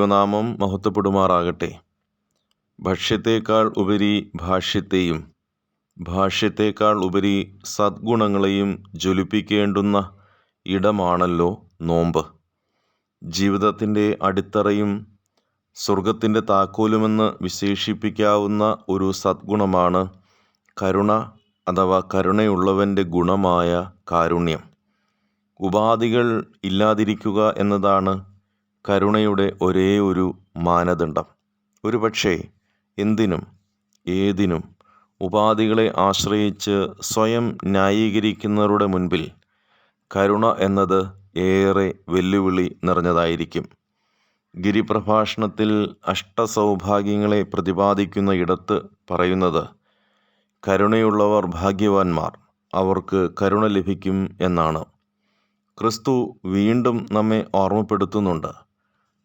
ദൈവനാമം മഹത്വപ്പെടുമാറാകട്ടെ. ഭക്ഷ്യത്തേക്കാൾ ഉപരി ഭാഷ്യത്തെയും ഭാഷ്യത്തേക്കാൾ ഉപരി സദ്ഗുണങ്ങളെയും ജ്വലിപ്പിക്കേണ്ടുന്ന ഇടമാണല്ലോ നോമ്പ്. ജീവിതത്തിന്റെ അടിത്തറയും സ്വർഗത്തിന്റെ താക്കോലുമെന്ന് വിശേഷിപ്പിക്കാവുന്ന ഒരു സദ്ഗുണമാണ് കരുണ അഥവാ കരുണയുള്ളവന്റെ ഗുണമായ കാരുണ്യം. ഉപാധികൾ ഇല്ലാതിരിക്കുക എന്നതാണ് കരുണയുടെ ഒരേ ഒരു മാനദണ്ഡം. ഒരുപക്ഷേ എന്തിനും ഏതിനും ഉപാധികളെ ആശ്രയിച്ച് സ്വയം ന്യായീകരിക്കുന്നവരുടെ മുൻപിൽ കരുണ എന്നത് ഏറെ വെല്ലുവിളി നിറഞ്ഞതായിരിക്കും. ഗിരിപ്രഭാഷണത്തിൽ അഷ്ടസൗഭാഗ്യങ്ങളെ പ്രതിപാദിക്കുന്ന ഇടത്ത് പറയുന്നത് കരുണയുള്ളവർ ഭാഗ്യവാന്മാർ അവർക്ക് കരുണ ലഭിക്കും എന്നാണ്. ക്രിസ്തു വീണ്ടും നമ്മെ ഓർമ്മപ്പെടുത്തുന്നുണ്ട്.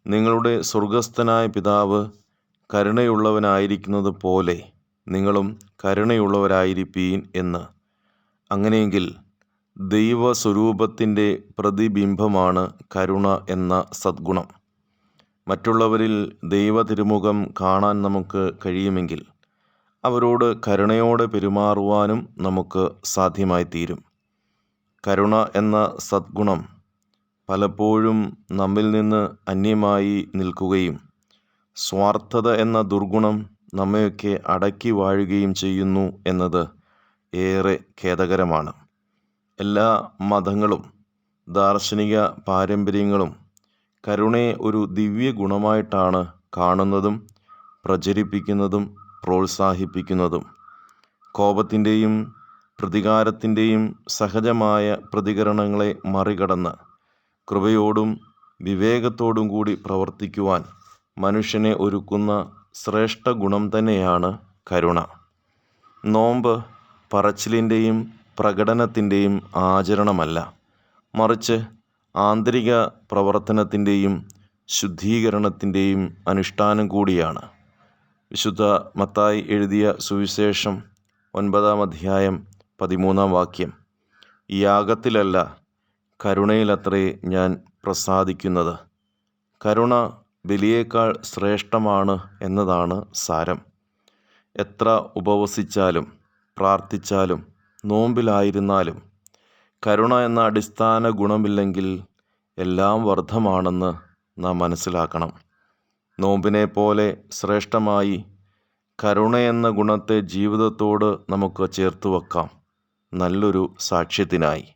നിങ്ങളുടെ സ്വർഗസ്ഥനായ പിതാവ് കരുണയുള്ളവനായിരിക്കുന്നത് പോലെ നിങ്ങളും കരുണയുള്ളവരായിരിപ്പീൻ എന്ന്. അങ്ങനെയെങ്കിൽ ദൈവസ്വരൂപത്തിന്റെ പ്രതിബിംബമാണ് കരുണ എന്ന സദ്ഗുണം. മറ്റുള്ളവരിൽ ദൈവ തിരുമുഖം കാണാൻ നമുക്ക് കഴിയുമെങ്കിൽ അവരോട് കരുണയോടെ പെരുമാറുവാനും നമുക്ക് സാധ്യമായി തീരും കരുണ എന്ന സദ്ഗുണം പലപ്പോഴും നമ്മിൽ നിന്ന് അന്യമായി നിൽക്കുകയും സ്വാർത്ഥത എന്ന ദുർഗുണം നമ്മയൊക്കെ അടക്കി വാഴുകയും ചെയ്യുന്നു എന്നത് ഏറെ ഖേദകരമാണ്. എല്ലാ മതങ്ങളും ദാർശനിക പാരമ്പര്യങ്ങളും കരുണയെ ഒരു ദിവ്യ ഗുണമായിട്ടാണ് കാണുന്നതും പ്രചരിപ്പിക്കുന്നതും പ്രോത്സാഹിപ്പിക്കുന്നതും. കോപത്തിന്റെയും പ്രതികാരത്തിന്റെയും സഹജമായ പ്രതികരണങ്ങളെ മറികടന്ന് കൃപയോടും വിവേകത്തോടും കൂടി പ്രവർത്തിക്കുവാൻ മനുഷ്യനെ ഒരുക്കുന്ന ശ്രേഷ്ഠ ഗുണം തന്നെയാണ് കരുണ. നോമ്പ് പറച്ചിലിന്റെയും പ്രകടനത്തിന്റെയും ആചരണമല്ല. മറിച്ച് ആന്തരിക പ്രവർത്തനത്തിന്റെയും ശുദ്ധീകരണത്തിന്റെയും അനുഷ്ഠാനം കൂടിയാണ്. വിശുദ്ധ മത്തായി എഴുതിയ സുവിശേഷം ഒൻപതാം അധ്യായം പതിമൂന്നാം വാക്യം. യാഗത്തിലല്ല കരുണയിലത്രേ ഞാൻ പ്രസാദിക്കുന്നത്. കരുണ ബലിയേക്കാൾ ശ്രേഷ്ഠമാണ് എന്നതാണ് സാരം. എത്ര ഉപവസിച്ചാലും പ്രാർത്ഥിച്ചാലും നോമ്പിലായിരുന്നാലും കരുണ എന്ന അടിസ്ഥാന ഗുണമില്ലെങ്കിൽ എല്ലാം വർദ്ധമാണെന്ന് നാം മനസ്സിലാക്കണം. നോമ്പിനെ പോലെ ശ്രേഷ്ഠമായി കരുണ എന്ന ഗുണത്തെ ജീവിതത്തോട് നമുക്ക് ചേർത്ത് വെക്കാം. നല്ലൊരു സാക്ഷ്യത്തിനായി.